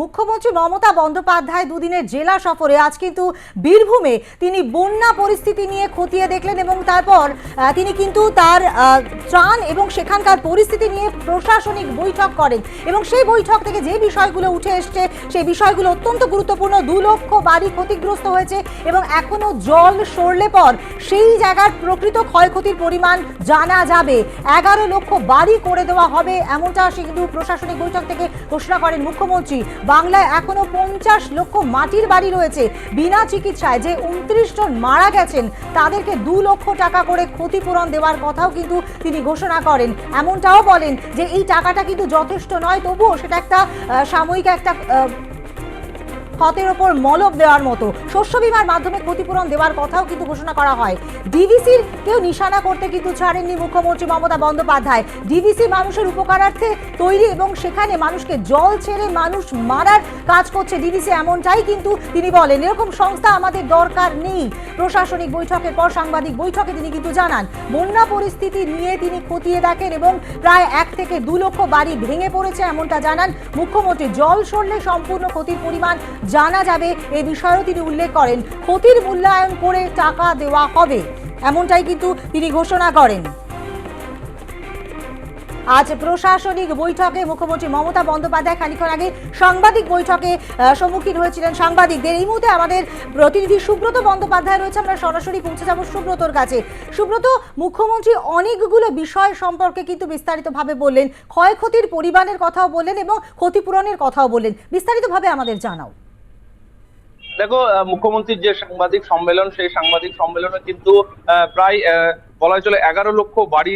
মুখ্যমন্ত্রী মমতা বন্দ্যোপাধ্যায় দুদিনের জেলা সফরে আজ কিন্তু বীরভূমে তিনি বন্যা পরিস্থিতি নিয়ে খতিয়ে দেখলেন এবং তারপর তিনি কিন্তু তার ত্রাণ এবং সেখানকার পরিস্থিতি নিয়ে প্রশাসনিক বৈঠক করেন এবং সেই বৈঠক থেকে যে বিষয়গুলো উঠে এসছে, সেই বিষয়গুলো অত্যন্ত গুরুত্বপূর্ণ। দু লক্ষ বাড়ি ক্ষতিগ্রস্ত হয়েছে এবং এখনও জল সরলে পর সেই জায়গার প্রকৃত ক্ষয়ক্ষতির পরিমাণ জানা যাবে। এগারো লক্ষ বাড়ি করে দেওয়া হবে, এমনটা কিন্তু প্রশাসনিক বৈঠক থেকে ঘোষণা করেন মুখ্যমন্ত্রী। বাংলায় এখনও পঞ্চাশ লক্ষ মাটির বাড়ি রয়েছে বিনা চিকিৎসায়। যে উনত্রিশ জন মারা গেছেন, তাদেরকে দু লক্ষ টাকা করে ক্ষতিপূরণ দেওয়ার কথাও কিন্তু তিনি ঘোষণা করেন। এমনটাও বলেন যে এই টাকাটা কিন্তু যথেষ্ট নয়, তবুও সেটা একটা সাময়িক একটা ক্ষতের ওপর মলব দেওয়ার মতো। শস্য বিমার মাধ্যমে ক্ষতিপূরণ দেওয়ার কথাও কিন্তু ঘোষণা করা হয়। ডিভিসির কেউ নিশানা করতে কিন্তু ছাড়েননি মুখ্যমন্ত্রী মমতা বন্দ্যোপাধ্যায়। ডিভিসি মানুষের উপকারার্থে তৈরি এবং সেখানে মানুষকে জল ছেড়ে মানুষ মারার কাজ করছে ডিভিসি এমনটাই কিন্তু তিনি বলেন। এরকম সংস্থা আমাদের দরকার নেই। প্রশাসনিক বৈঠকের পর সাংবাদিক বৈঠকে তিনি কিন্তু জানান, বন্যা পরিস্থিতি নিয়ে তিনি খতিয়ে দেখেন এবং প্রায় এক থেকে দু লক্ষ বাড়ি ভেঙে পড়েছে এমনটা জানান মুখ্যমন্ত্রী। জল সরলে সম্পূর্ণ ক্ষতির পরিমাণ জানা যাবে, এ বিষয়েও তিনি উল্লেখ করেন, ক্ষতির মূল্যায়ন করে টাকা দেওয়া হবে। এমনটাই কিন্তু তিনি ঘোষণা করেন। আজ প্রশাসনিক বৈঠকে মুখ্যমন্ত্রী মমতা বন্দ্যোপাধ্যায় খানিক্ষণ আগে সাংবাদিক বৈঠকে সম্মুখীন হয়েছিলেন সাংবাদিকদের। এই মুহূর্তে আমাদের প্রতিনিধি সুব্রত বন্দ্যোপাধ্যায় রয়েছে, আমরা সরাসরি পৌঁছে যাব সুব্রতর কাছে। সুব্রত, মুখ্যমন্ত্রী অনেকগুলো বিষয় সম্পর্কে কিন্তু বিস্তারিতভাবে বললেন, ক্ষয়ক্ষতির পরিমাণের কথাও বললেন এবং ক্ষতিপূরণের কথাও বললেন। বিস্তারিতভাবে আমাদের জানাও। দেখো মুখ্যমন্ত্রীর যে সাংবাদিক সম্মেলন, সেই সাংবাদিক সম্মেলনে কিন্তু প্রায় বলা চলে এগারো লক্ষ বাড়ি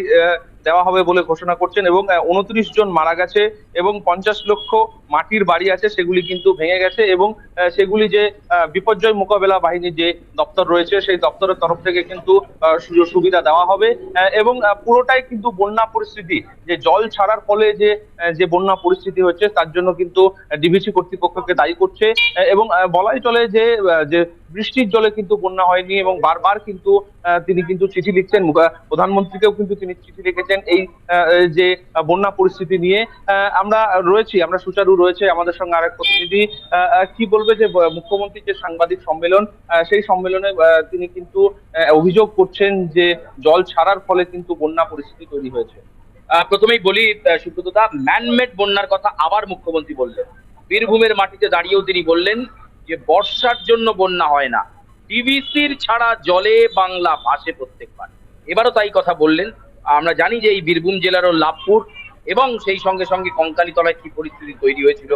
দেওয়া হবে বলে ঘোষণা করছেন এবং উনত্রিশ জন মারা গেছে এবং পঞ্চাশ লক্ষ মাটির বাড়ি আছে, সেগুলি কিন্তু ভেঙে গেছে এবং সেগুলি যে বিপর্যয় মোকাবেলা বাহিনীর যে দপ্তর রয়েছে, সেই দপ্তরের তরফ থেকে কিন্তু সুযোগ সুবিধা দেওয়া হবে এবং পুরোটাই কিন্তু বন্যা পরিস্থিতি। যে জল ছাড়ার ফলে যে যে বন্যা পরিস্থিতি হচ্ছে, তার জন্য কিন্তু ডিভিসি কর্তৃপক্ষকে দায়ী করছে এবং বলাই চলে যে যে বৃষ্টির জলে কিন্তু বন্যা হয়নি এবং বারবার কিন্তু তিনি কিন্তু চিঠি লিখছেন প্রধানমন্ত্রীকেও কিন্তু তিনি চিঠি লিখেছেন। এই যে বন্যা পরিস্থিতি নিয়ে। আমরা রয়েছি আমরা সুচারু রয়েছে আমাদের সঙ্গে আরেক প্রতিনিধি। কি বলবে যে আহ, মুখ্যমন্ত্রীর যে সাংবাদিক সম্মেলন সেই সম্মেলনে তিনি কিন্তু অভিযোগ করছেন যে জল ছাড়ার ফলে কিন্তু বন্যা পরিস্থিতি তৈরি হয়েছে। প্রথমেই বলি সুব্রতদা ম্যানমেড বন্যার কথা আবার মুখ্যমন্ত্রী বললেন। বীরভূমের মাটিতে দাঁড়িয়েও তিনি বললেন যে বর্ষার জন্য বন্যা হয় না। টিভিসির ছাড়া জলে বাংলা ভাসে প্রত্যেকবার। এবারও তাই কথা বললেন। আমরা জানি যে এই বীরভূম জেলারও লাভপুর এবং সেই সঙ্গে সঙ্গে কঙ্কালীতলায় কি পরিস্থিতি তৈরি হয়েছিল।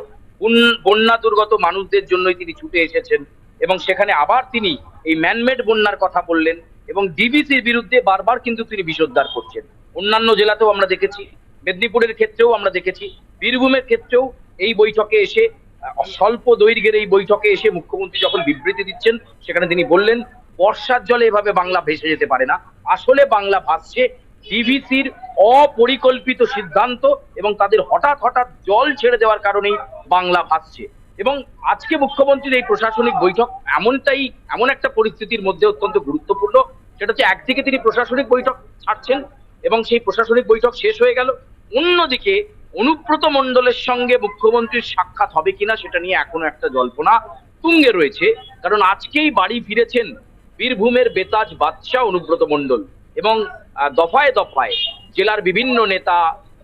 বন্যা দুর্গত মানুষদের জন্যই তিনি ছুটে এসেছেন এবং সেখানে আবার তিনি এই ম্যানমেড বন্যার কথা বললেন এবং ডিবিসির বিরুদ্ধে বারবার কিন্তু তিনি বিষোদ্গার করছেন। অন্যান্য জেলাতেও আমরা দেখেছি, মেদিনীপুরের ক্ষেত্রেও আমরা দেখেছি, বীরভূমের ক্ষেত্রেও এই বৈঠকে এসে, স্বল্প দৈর্ঘ্যের এই বৈঠকে এসে মুখ্যমন্ত্রী যখন বিবৃতি দিচ্ছেন, সেখানে তিনি বললেন, বর্ষার জলে এভাবে বাংলা ভেসে যেতে পারে না। আসলে বাংলা ভাসছে ডিভিসির অপরিকল্পিত সিদ্ধান্ত এবং তাদের হঠাৎ হঠাৎ জল ছেড়ে দেওয়ার কারণেই বাংলা ভাসছে। এবং আজকে মুখ্যমন্ত্রীর এই প্রশাসনিক বৈঠক এমনটাই, এমন একটা পরিস্থিতির মধ্যে অত্যন্ত গুরুত্বপূর্ণ। সেটা হচ্ছে একদিকে তিনি প্রশাসনিক বৈঠক ছাড়ছেন এবং সেই প্রশাসনিক বৈঠক শেষ হয়ে গেল। অন্যদিকে অনুব্রত মণ্ডলের সঙ্গে মুখ্যমন্ত্রীর সাক্ষাৎ হবে কিনা সেটা নিয়ে এখনও একটা জল্পনা তুঙ্গে রয়েছে। কারণ আজকেই বাড়ি ফিরেছেন বীরভূমের বেতাজ বাদশাহ অনুব্রত মণ্ডল এবং দফায় দফায় জেলার বিভিন্ন নেতা,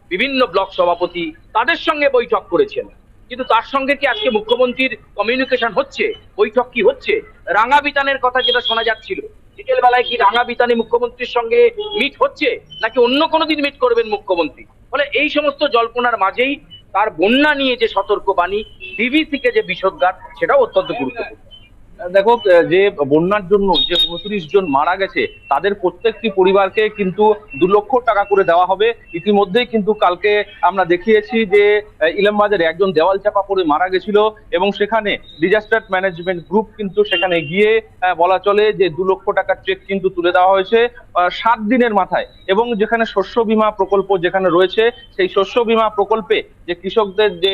বিভিন্ন ব্লক সভাপতি তাদের সঙ্গে বৈঠক করেছেন। কিন্তু তার সঙ্গে কি আজকে মুখ্যমন্ত্রীর কমিউনিকেশন হচ্ছে? বৈঠক কি হচ্ছে? রাঙা বিতানের কথা যেটা শোনা যাচ্ছিল বিকেল বেলায় কি রাঙা বিতানে মুখ্যমন্ত্রীর সঙ্গে মিট হচ্ছে? নাকি অন্য কোনো দিন মিট করবেন মুখ্যমন্ত্রী? ফলে এই সমস্ত জল্পনার মাঝেই তার বন্যা নিয়ে যে সতর্কবাণী ডিভিসিকে যে বিষোদ্গার সেটাও অত্যন্ত গুরুত্বপূর্ণ। দেখো যে বন্যার জন্য যে উনত্রিশ জন মারা গেছে, তাদের প্রত্যেকটি পরিবারকে কিন্তু দু লক্ষ টাকা করে দেওয়া হবে। ইতিমধ্যেই কিন্তু কালকে আমরা দেখিয়েছি যে ইলামবাজারে একজন দেওয়াল চাপা পড়ে মারা গেছিল এবং সেখানে ডিজাস্টার ম্যানেজমেন্ট গ্রুপ কিন্তু সেখানে গিয়ে বলা চলে যে দু লক্ষ টাকার চেক কিন্তু তুলে দেওয়া হয়েছে সাত দিনের মাথায়। এবং যেখানে শস্য বীমা প্রকল্প যেখানে রয়েছে, সেই শস্য বীমা প্রকল্পে যে কৃষকদের যে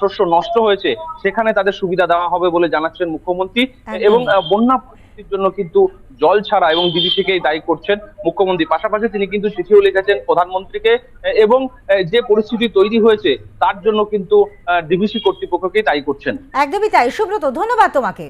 শস্য নষ্ট হয়েছে, সেখানে তাদের সুবিধা দেওয়া হবে বলে জানাচ্ছেন মুখ্যমন্ত্রী। একদম। এবং বন্যা পরিস্থিতির জন্য কিন্তু জল ছাড়া এবং ডিবিসিকেই দায়ী করছেন মুখ্যমন্ত্রী। পাশাপাশি তিনি কিন্তু চিঠিও লিখেছেন প্রধানমন্ত্রীকে এবং যে পরিস্থিতি তৈরি হয়েছে তার জন্য কিন্তু ডিবিসি কর্তৃপক্ষকেই দায়ী করছেন। একদমই তাই। সুব্রত ধন্যবাদ তোমাকে।